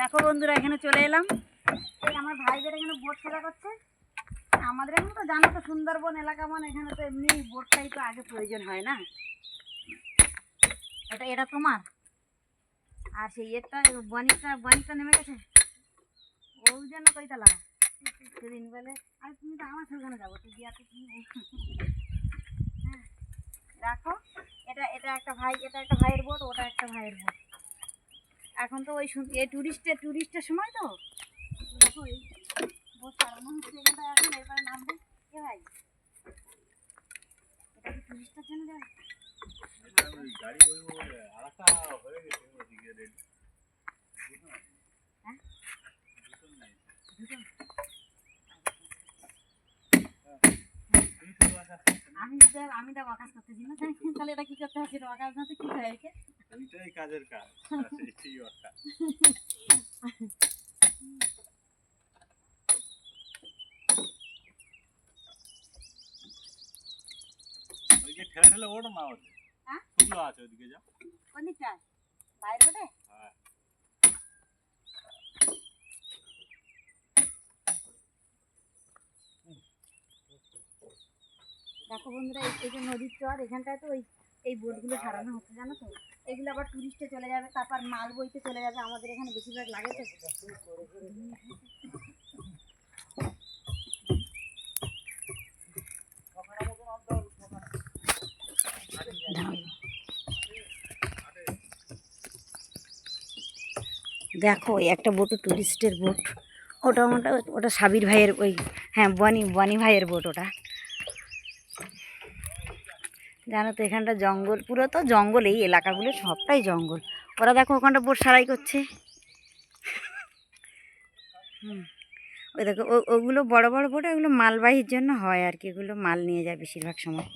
দেখো বন্ধুরা, এখানে চলে এলাম। আমার ভাইদের এখানে বোট খেলা করছে। আমাদের এখানে তো জানো তো, সুন্দরবন এলাকা মানে এখানে তো এমনি বোটটাই তো আগে প্রয়োজন হয় না। এটা এটা তোমার? আর সেই এরটা বনিকটা বনিকটা নেমে গেছে। ওই জন্য কইতা লাগা সেদিন বলে, আর তুমি তো আমার সেখানে যাব, তুই তুমি হ্যাঁ দেখো এটা এটা একটা ভাই, এটা একটা ভাইয়ের বোট, ওটা একটা এখন তো ওই এই টুরিস্টের টুরিস্টের সময় তো। দেখো এখন নামবে। কে ভাই হয়ে? আমি আমি তো আকাশ করতেছি না তাহলে এটা কি করতে হবে? সেটা আকাশ না তো কি হয় একে কাজের কাজ। ঠেলে ঠেলে ওঠো হ্যাঁ? শুকনো আছে ওদিকে যাও কোন বাইরে ওঠে হ্যাঁ। দেখো বন্ধুরা এই যে নদীর চর এখানটায় তো ওই এই বোটগুলো সারানো হচ্ছে, জানো তো? এগুলো আবার টুরিস্টে চলে যাবে, তারপর মাল বইতে চলে যাবে, আমাদের এখানে বেশিরভাগ লাগে তো। দেখো একটা বোট টুরিস্টের বোট। ওটা ওটা ওটা সাবির ভাইয়ের ওই হ্যাঁ বনি বনি ভাইয়ের বোট ওটা। জানো তো, এখানটা জঙ্গল, পুরো তো জঙ্গল, এই এলাকাগুলো সবটাই জঙ্গল। ওরা দেখো ওখানটা বোট সারাই করছে। হুম। ওই দেখো ওগুলো বড় বড় বোট, ওগুলো মালবাহীর জন্য হয় আর কি, এগুলো মাল নিয়ে যায় বেশিরভাগ সময়।